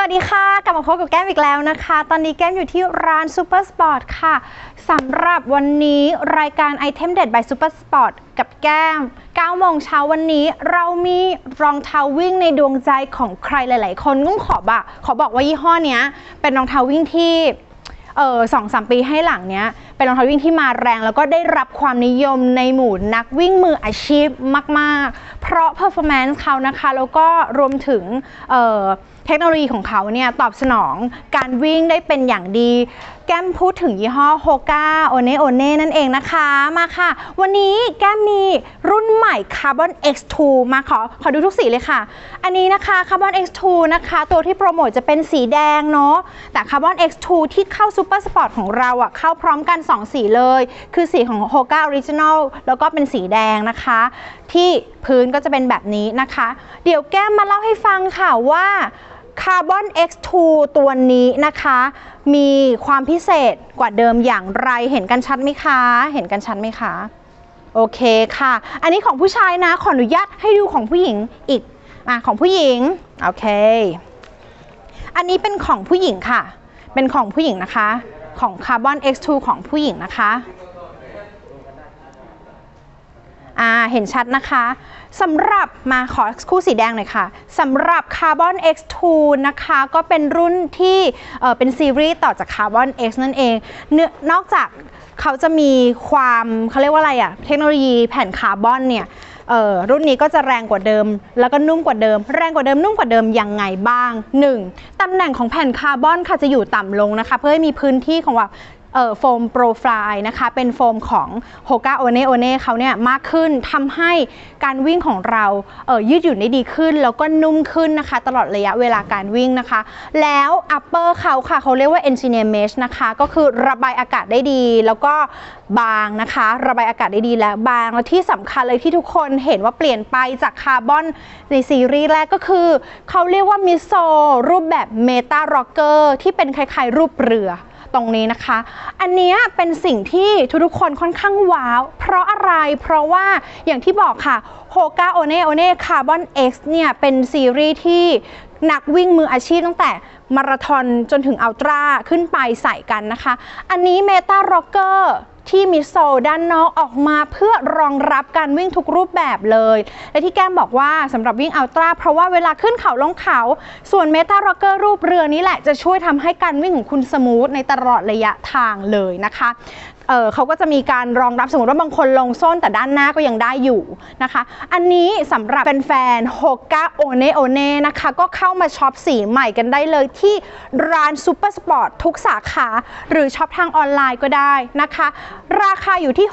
สวัสดีค่ะ กลับมาพบกับแก้มอีกแล้วนะคะ ตอนนี้แก้มอยู่ที่ร้าน Super Sport ค่ะสำหรับวันนี้รายการไอเทมเด็ด by Super Sport กับแก้ม 9 โมงเช้าวันนี้เรามีรองเท้าวิ่งในดวงใจของใครหลาย ๆ คนกุ้งขอบอะขอบอกว่ายี่ห้อเนี้ยเป็นรองเท้าวิ่งที่ เออสองสามปีให้หลังเนี้ยเป็นรองเท้าวิ่งที่มาแรง แล้วก็ได้รับความนิยมในหมู่นักวิ่งมืออาชีพมาก ๆ เพราะ performance เขานะคะ แล้วก็รวมถึงเออเทคโนโลยีของเขาเนี่ยตอบสนองการวิ่งได้เป็นอย่างดี แก้มพูดถึงยี่ห้อโฮกาโอเนโอเน่นั่นเองนะคะ มาค่ะ วันนี้แก้มมีรุ่นใหม่ Carbon X2 มาขอขอดูทุกสีเลยค่ะ อันนี้นะคะ Carbon X2 นะคะ ตัวที่โปรโมทจะเป็นสีแดงเนาะแต่ Carbon X2 ที่เข้า Super Sport ของเราอะเข้าพร้อมกัน 2 สีเลย คือสีของ Hoka Original แล้วก็เป็นสีแดงนะคะ ที่พื้นก็จะเป็นแบบนี้นะคะ เดี๋ยวแก้มมาเล่าให้ฟังค่ะว่า Carbon X2 ตัวนี้นะคะ มีความพิเศษกว่าเดิมอย่างไรเห็นกันชัดไหมคะ เห็นกันชัดไหมคะ โอเคค่ะ อันนี้ของผู้ชายนะ ขออนุญาตให้ดูของผู้หญิงอีกอะของผู้หญิง โอเค อันนี้เป็นของผู้หญิงค่ะ เป็นของผู้หญิงนะคะ ของ Carbon X2 ของผู้หญิงนะคะ อ่าเห็นชัดนะคะสำหรับมาขอคู่สีแดงหน่อยค่ะสำหรับ Carbon X2 นะคะ ก็เป็นรุ่นที่เเป็นซีรีส์ต่อจาก Carbon X นั่นเองนอง นอกจากเขาจะมีความเขาเรียกว่าอะไรอะเทคโนโลยีแผ่นคาร์บอนเนี่ยรุ่นนี้ก็จะแรงกว่าเดิม แล้วก็นุ่มกว่าเดิม แรงกว่าเดิมนุ่มกว่าเดิมยังไงบ้าง 1. ตำแหน่งของแผ่นคาร์บอนค่ะจะอยู่ต่ำลงนะคะ เพื่อให้มีพื้นที่ของว่า เอ่อโฟมโปรไฟล์นะคะ เป็นโฟมของ Hoka One One เขาเนี่ยมากขึ้นทำให้การวิ่งของเราเอ่อยืดหยุ่นได้ดีขึ้น แล้วก็นุ่มขึ้นนะคะ ตลอดระยะเวลาการวิ่งนะคะ แล้ว upper เขาค่ะ เขาเรียกว่า engineer mesh นะคะ ก็คือระบายอากาศได้ดี แล้วก็บางนะคะ ระบายอากาศได้ดีและบาง และที่สำคัญเลยที่ทุกคนเห็นว่าเปลี่ยนไปจากคาร์บอนในซีรีส์แรกก็คือ เขาเรียกว่ามิโซรูปแบบเมตาโรเกอร์ที่เป็นคล้ายๆรูปเรือ ตรงนี้นะคะ อันนี้เป็นสิ่งที่ทุกๆคนค่อนข้างว้าว เพราะอะไร เพราะว่าอย่างที่บอกค่ะ Hoka One One Carbon X เนี่ยเป็นซีรีส์ที่นักวิ่งมืออาชีพตั้งแต่มาราธอนจนถึงอัลตร้าขึ้นไปใส่กันนะคะ อันนี้เมตาโรเกอร์ ที่มิโซด้านนอกออกมาเพื่อรองรับการวิ่งทุกรูปแบบเลย และที่แก้มบอกว่าสำหรับวิ่งอัลตร้าเพราะว่าเวลาขึ้นเขาลงเขา ส่วนเมตาร็อกเกอร์รูปเรือนี้แหละจะช่วยทำให้การวิ่งของคุณสมูทในตลอดระยะทางเลยนะคะ เออเขาก็จะมีการรองรับสมมติว่าบางคนลงส้นแต่ด้านหน้าก็ยังได้อยู่นะคะ อันนี้สำหรับแฟนๆ Hoka One One นะคะ ก็เข้ามาช็อปสีใหม่กันได้เลยที่ร้าน Super Sport ทุกสาขา หรือช็อปทางออนไลน์ก็ได้นะคะ ราคาอยู่ที่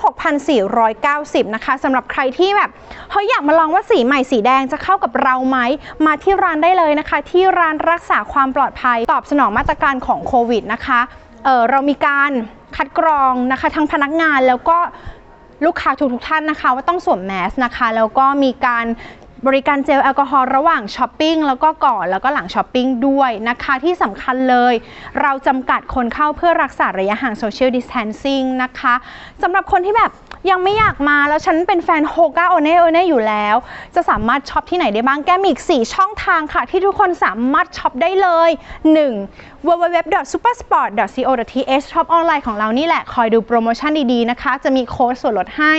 6,490 นะคะสำหรับใครที่แบบเฮ้ยอยากมาลองว่าสีใหม่สีแดงจะเข้ากับเราไหมมาที่ร้านได้เลยนะคะ ที่ร้านรักษาความปลอดภัยตอบสนองมาตรการของโควิดนะคะเเรามีการ คัดกรองนะคะทั้งพนักงานแล้วก็ลูกค้าทุกทุกท่านนะคะ ว่าต้องสวมแมสนะคะ แล้วก็มีการ บริการเจลแอลกอฮอล์ระหว่างช้อปปิ้งแล้วก็ก่อนแล้วก็หลังช้อปปิ้งด้วยนะคะ ที่สำคัญเลย เราจำกัดคนเข้าเพื่อรักษาระยะห่างโซเชียลดิส a ทนซิ่งนะคะสำหรับคนที่แบบยังไม่อยากมาแล้วฉันเป็นแฟนโฮก้าโอเน่โอเน่อยู่แล้ว จะสามารถช็อปที่ไหนได้บ้างแก้มมีอีก 4 ช่องทางค่ะ ที่ทุกคนสามารถช็อปได้เลย 1. www.supersport.co.th ช็อปออนไลน์ของเรานี่แหละ คอยดูโปรโมชั่นดี ๆ นะคะ จะมีโค้ดส่วนลดให้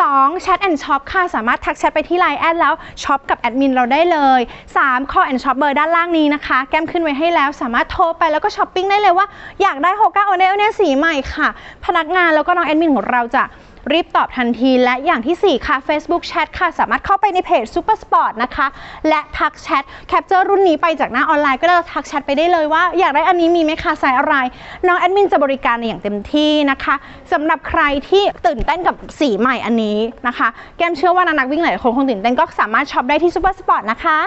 2. Chat and Shop ค่ะ สามารถทักแชทไปที่ไลน์แอดแล้วช็อปกับแอดมินเราได้เลย 3. Call and Shop เบอร์ด้านล่างนี้นะคะ แก้มขึ้นไว้ให้แล้วสามารถโทรไปแล้วก็ช้อปปิ้งได้เลยว่าอยากได้โฮก้าโอเนลเนี่ยสีใหม่ค่ะ พนักงานแล้วก็น้องแอดมินของเราจะ รีบตอบทันที และอย่างทีสี่ 4 ค่ะ Facebook Chat ค่ะ สามารถเข้าไปในเพจ Super Sport นะคะ และทักแชทแคปเจอร์รุ่นนี้ไปจากหน้าออนไลน์ก็ได้ทักแชทไปได้เลยว่า อยากได้อันนี้มีไหมคะไซส์อะไร น้องแอดมินจะบริการในอย่างเต็มที่นะคะสำหรับใครที่ตื่นเต้นกับสีใหม่อันนี้นะคะ แก้มเชื่อว่านักวิ่งหลายคนคงตื่นเต้นก็สามารถช็อปได้ที่ Super Sport นะคะ